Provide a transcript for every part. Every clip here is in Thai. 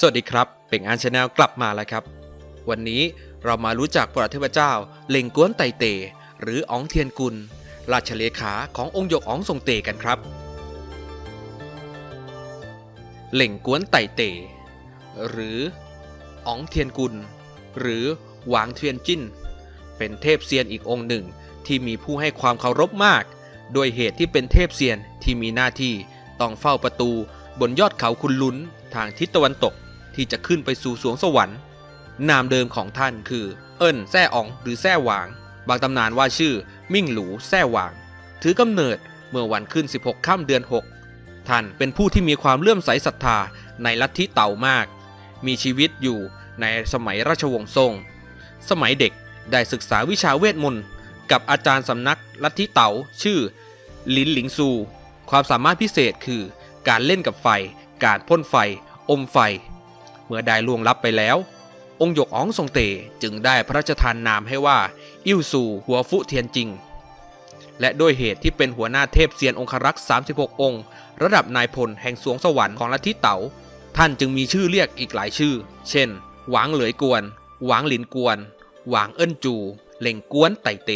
สวัสดีครับเป็งอันชาแนลกลับมาแล้วครับ วันนี้เรามารู้จักประเทพเจ้าเล่งกวนไตเต หรืออองเทียนกุล ราชเลขาขององค์หยกอองทรงเตกันครับเล่งกวนไตเต หรืออองเทียนกุล หรือหวางเทียนจิ้น เป็นเทพเซียนอีกองค์หนึ่งที่มีผู้ให้ความเคารพมาก โดยเหตุที่เป็นเทพเซียนที่มีหน้าที่ต้องเฝ้าประตูบนยอดเขาคุณลุ้นทางทิศตะวันตก ที่จะขึ้นไปสู่สวงสวรรค์ นามเดิมของท่านคือ เอิ้นแซ่อองหรือแซ่หวาง บางตำนานว่าชื่อ มิ่งหลูแซ่หวาง ถือกำเนิดเมื่อวันขึ้น 16 ค่ำเดือน 6 ท่านเป็นผู้ที่มีความเลื่อมใสศรัทธาในลัทธิเต่ามาก มีชีวิตอยู่ในสมัยราชวงศ์ซ่ง สมัยเด็กได้ศึกษาวิชาเวทมนต์กับอาจารย์สำนักลัทธิเต๋าชื่อลินหลิงซู ความสามารถพิเศษคือ การเล่นกับไฟ การพ่นไฟ อมไฟ เมื่อได้ล่วงลับไปแล้ว องค์หยกอ๋องทรงเตจึงได้พระราชทานนามให้ว่า อิ่วซูหัวฟุเทียนจริง และด้วยเหตุที่เป็นหัวหน้าเทพเซียนองครักษ์ 36 องค์ ระดับนายพลแห่งสวงสวรรค์ของลัทธิเต๋าท่านจึงมีชื่อเรียกอีกหลายชื่อ เช่น หวางเหลยกวน หวางหลินกวน หวางเอิ้นจู เหล่งกวนไตเต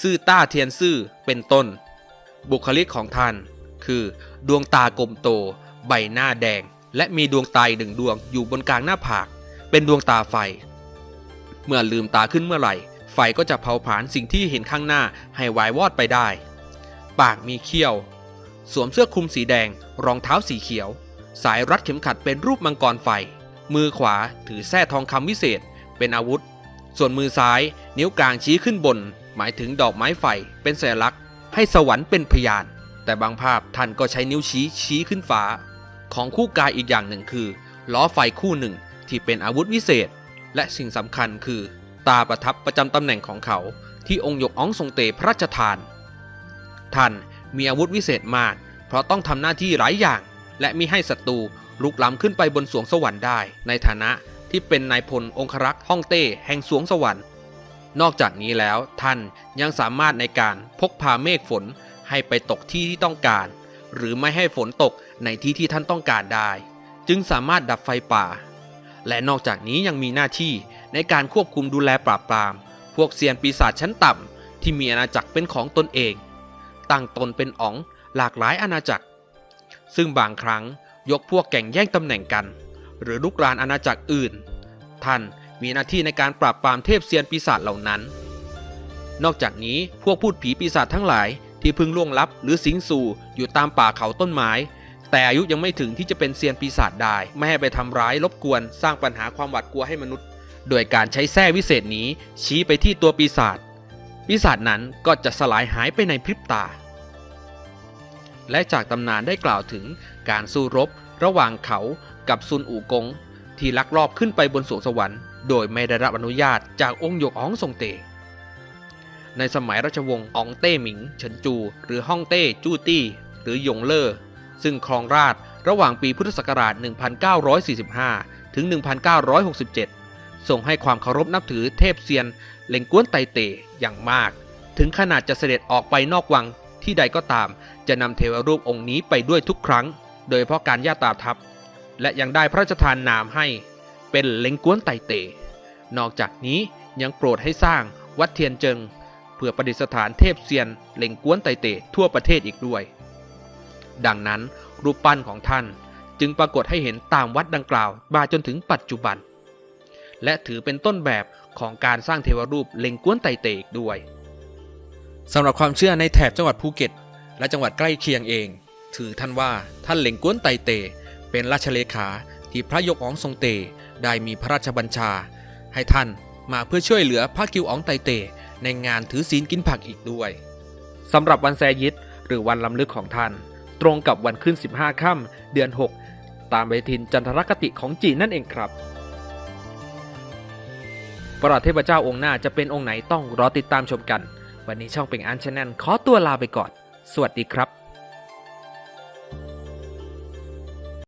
ซื่อต้าเทียนซื่อ เป็นต้น บุคลิกของท่าน คือ ดวงตากลมโต ใบหน้าแดง และมีดวงตาอีกหนึ่งดวงอยู่บนกลางหน้าผาก เป็นดวงตาไฟ เมื่อลืมตาขึ้นเมื่อไหร่ ไฟก็จะเผาผลาญสิ่งที่เห็นข้างหน้าให้วายวอดไปได้ ปากมีเขี้ยว สวมเสื้อคลุมสีแดง รองเท้าสีเขียว สายรัดเข็มขัดเป็นรูปมังกรไฟ มือขวาถือแส้ทองคำวิเศษ เป็นอาวุธ ส่วนมือซ้าย นิ้วกลางชี้ขึ้นบน หมายถึงดอกไม้ไฟ เป็นสัญลักษณ์ ให้สวรรค์เป็นพยาน แต่บางภาพท่านก็ใช้นิ้วชี้ชี้ขึ้นฟ้า ของคู่กายอีกอย่างหนึ่งคือ ล้อไฟคู่หนึ่งที่เป็นอาวุธวิเศษ และสิ่งสำคัญคือ ตาประทับประจำตำแหน่งของเขาที่องค์ยกอ้องทรงเตพระราชทาน ท่านมีอาวุธวิเศษมาก เพราะต้องทำหน้าที่หลายอย่าง และมิให้ศัตรูลุกล้ำขึ้นไปบนสวงสวรรค์ได้ ในฐานะที่เป็นนายพลองครักษ์ฮ่องเต้แห่งสวงสวรรค์ นอกจากนี้แล้วท่านยังสามารถในการพกพาเมฆฝนให้ไปตกที่ที่ต้องการ หรือไม่ให้ฝนตกในที่ที่ท่านต้องการได้ จึงสามารถดับไฟป่า และนอกจากนี้ยังมีหน้าที่ในการควบคุมดูแลปราบปราม พวกเซียนปีศาจชั้นต่ำที่มีอาณาจักรเป็นของตนเอง ตั้งตนเป็นอ๋องหลากหลายอาณาจักร ซึ่งบางครั้งยกพวกแก่งแย่งตำแหน่งกัน หรือลุกรานอาณาจักรอื่น ท่านมีหน้าที่ในการปราบปรามเทพเซียนปีศาจเหล่านั้น นอกจากนี้พวกพูดผีปีศาจทั้งหลาย ที่เพึงล่วงลับหรือสิงสู่อยู่ตามป่าเขาต้นไม้ แต่อายุยังไม่ถึงที่จะเป็นเซียนปีศาจได้ ไม่ให้ไปทำร้ายรบกวนสร้างปัญหาความหวาดกลัวให้มนุษย์ โดยการใช้แส้วิเศษนี้ชี้ไปที่ตัวปีศาจปีศาจนั้นก็จะสลายหายไปในพริบตา และจากตำนานได้กล่าวถึงการสู้รบระหว่างเขากับซุนอู่กง ที่ลักลอบขึ้นไปบนสวงสวรรค์ โดยไม่ได้รับอนุญาตจากองค์หยกอ๋องทรงเต ในสมัยราชวงศ์อองเต้หมิงเฉินจู หรือฮ่องเต้จู้ตี้ หรือหยงเล่อซึ่งครองราชระหว่างปีพุทธศักราช 1945 ถึง 1967 ส่งให้ความเคารพนับถือเทพเซียนเหล่งก้วนไตเตอย่างมาก ถึงขนาดจะเสด็จออกไปนอกวังที่ใดก็ตาม จะนำเทวรูปองค์นี้ไปด้วยทุกครั้ง โดยเฉพาะการย่าตาทัพ และยังได้พระราชทานนามให้ เป็นเหล็งก้วนไตเต นอกจากนี้ยังโปรดให้สร้างวัดเทียนเจิง พื่อประดิษฐานเทพเซียนเหล่งกวนไตเตทั่วประเทศอีกด้วย ดังนั้นรูปปั้นของท่านจึงปรากฏให้เห็นตามวัดดังกล่าวมาจนถึงปัจจุบัน และถือเป็นต้นแบบของการสร้างเทวรูปเหล่งกวนไตเตอีกด้วยสำหรับความเชื่อในแถบจังหวัดภูเก็ต และจังหวัดใกล้เคียงเอง ถือท่านว่าท่านเหล่งกวนไตเต เป็นราชเลขาที่พระยกอ๋องทรงเตได้มีพระราชบัญชา ให้ท่านมาเพื่อช่วยเหลือพระกิวอ๋องไตเต ในงานถือศีลกินผักอีกด้วยสำหรับวันแซยิตหรือวันลำลึกของท่าน ตรงกับวันขึ้น 15 ค่ำเดือน 6 ตามปฏิทินจันทรคติของจีนนั่นเองครับประหลาดเทพเจ้าองค์หน้าจะเป็นองค์ไหนต้องรอติดตามชมกัน วันนี้ช่องเป็งอันชแนลขอตัวลาไปก่อน สวัสดีครับ